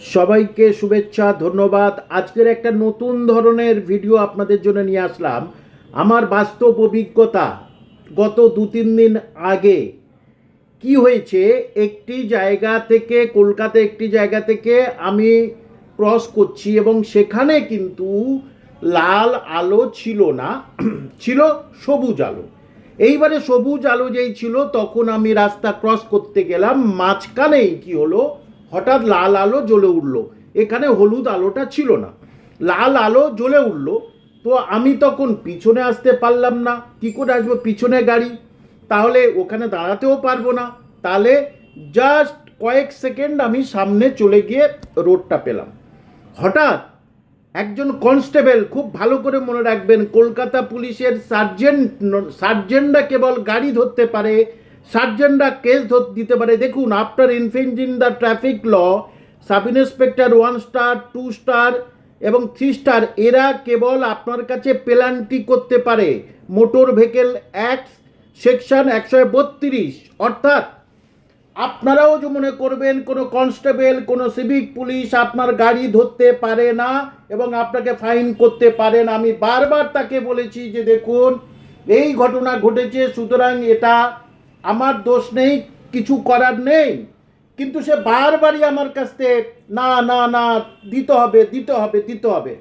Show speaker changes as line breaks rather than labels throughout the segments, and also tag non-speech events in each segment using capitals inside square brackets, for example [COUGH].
সবাইকে শুভেচ্ছা, ধন্যবাদ। আজকের একটা নতুন ধরনের ভিডিও আপনাদের জন্য নিয়ে আসলাম। আমার বাস্তব অভিজ্ঞতা গত দু তিন দিন আগে। কি হয়েছে? একটি জায়গা থেকে কলকাতা একটি জায়গা থেকে আমি ক্রস করছি এবং সেখানে কিন্তু লাল আলো ছিল না, [CLEARS THROAT] ছিল সবুজ আলো। এইবারে সবুজ আলো যেই ছিল, তখন আমি রাস্তা ক্রস করতে গেলাম। মাঝখানেই কি হলো? হঠাৎ লাল আলো জ্বলে উঠল। এখানে হলুদ আলোটা ছিল না। লাল আলো জ্বলে উঠল। তো আমি তখন পিছনে আসতে পারলাম না। কী করে আসব পিছনে গাড়ি? তাহলে ওখানে দাঁড়াতেও পারব না। তাহলে জাস্ট কয়েক সেকেন্ড আমি সামনে চলে গিয়ে রোডটা পেলাম। হঠাৎ একজন কনস্টেবল খুব ভালো করে মনে রাখবেন, কলকাতা পুলিশের সার্জেন্ট সার্জেন্টরা কেবল গাড়ি ধরতে পারে সার্জেন্টরা কেস ধর- দিতে পারে। দেখুন after infringing the traffic law sub inspector one star two star এবং থ্রি স্টার এরা কেবল আপনার কাছে পেলান্টি করতে পারে। মোটর ভেহিকেল অ্যাক্ট সেকশন একশো বত্রিশ। অর্থাৎ আপনারাও যে মনে করবেন, কোনো কনস্টেবল কোনো সিভিক পুলিশ আপনার গাড়ি ধরতে পারে না এবং আপনাকে ফাইন করতে পারে না। আমি বারবার তাকে বলেছি যে দেখুন, এই ঘটনা ঘটেছে, সুতরাং এটা আমার দোষ নেই, কিছু করার নেই। কিন্তু সে বারবারই আমার কাছ থেকে, না না না, দিতে হবে দিতে হবে দিতে হবে।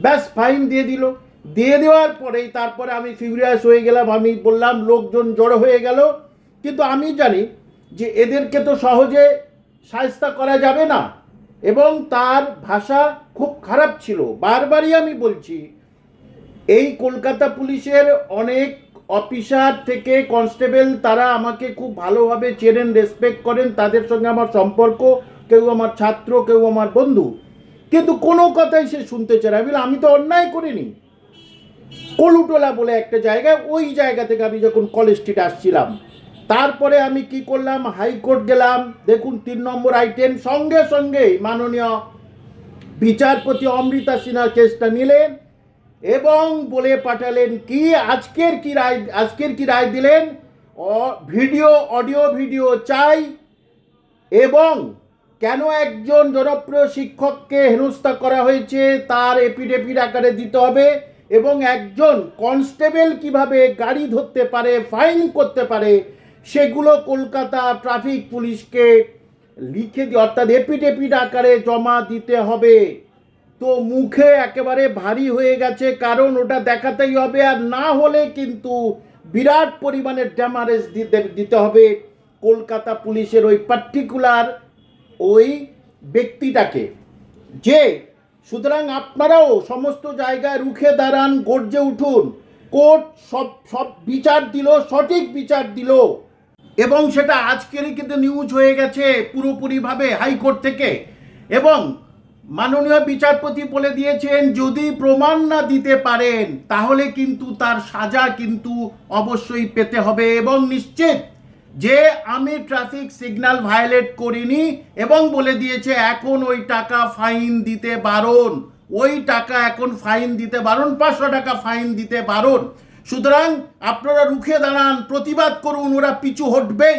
ব্যাস ফাইন দিয়ে দিল। দিয়ে দেওয়ার পরেই তারপরে আমি ফিউরিয়াস হয়ে গেলাম। আমি বললাম, লোকজন জড়ো হয়ে গেল। কিন্তু আমি জানি যে এদেরকে তো সহজে সায়স্তা করা যাবে না। এবং তার ভাষা খুব খারাপ ছিল। বারবারই আমি বলছি, এই কলকাতা পুলিশের অনেক অফিসার থেকে কনস্টেবল, তারা আমাকে খুব ভালোভাবে চেনেন রেসপেক্ট করেন, তাদের সঙ্গে আমার সম্পর্ক, কেউ আমার ছাত্র, কেউ আমার বন্ধু। কিন্তু কোনো কথাই সে শুনতে চায় আমি আমি তো অন্যায় করিনি। কলুটোলা বলে একটা জায়গায়, ওই জায়গা থেকে আমি যখন কলেজ স্ট্রিট আসছিলাম, তারপরে আমি কি করলাম? হাইকোর্ট গেলাম। দেখুন, তিন নম্বর আইটেম সঙ্গে সঙ্গে মাননীয় বিচারপতি অমৃতা সিনহা কেসটা নিলেন। এবং বলে পাঠালেন কি, আজকের কি রায়, আজকের কি রায় দিলেন? ভিডিও, অডিও ভিডিও চাই। এবং কেন একজন জনপ্রিয় শিক্ষককে হেনস্থা করা হয়েছে, তার এপিডেপিড আকারে দিতে হবে এবং একজন কনস্টেবল কীভাবে গাড়ি ধরতে পারে, ফাইন করতে পারে, সেগুলো কলকাতা ট্রাফিক পুলিশকে লিখে দিয়ে, অর্থাৎ এপিডেপিড আকারে জমা দিতে হবে। তো মুখে একেবারে ভারী হয়ে গেছে, কারণ ওটা দেখাতেই হবে আর না হলে কিন্তু বিরাট পরিমাণে ড্যামারেজ দিতে দিতে হবে। কলকাতা পুলিশের ওই পার্টিকুলার ওই ব্যক্তিটাকে। যে, সুতরাং আপনারাও সমস্ত জায়গায় রুখে দাঁড়ান, গর্জে উঠুন। কোর্ট সব সব বিচার দিল, সঠিক বিচার দিল। এবং সেটা আজকেরই কিন্তু নিউজ হয়ে গেছে পুরোপুরিভাবে হাইকোর্ট থেকে। এবং মাননীয় বিচারপতি বলে দিয়েছেন, যদি প্রমাণ না দিতে পারেন, তাহলে কিন্তু তার সাজা কিন্তু অবশ্যই পেতে হবে এবং নিশ্চিত যে আমি ট্রাফিক সিগন্যাল ভায়োলেট করিনি এবং বলে দিয়েছে, এখন ওই টাকা ফাইন দিতে বারণ। ওই টাকা এখন ফাইন দিতে বারণ, পাঁচশো টাকা ফাইন দিতে বারণ। সুতরাং আপনারা রুখে দাঁড়ান, প্রতিবাদ করুন, ওরা পিছু হটবেই।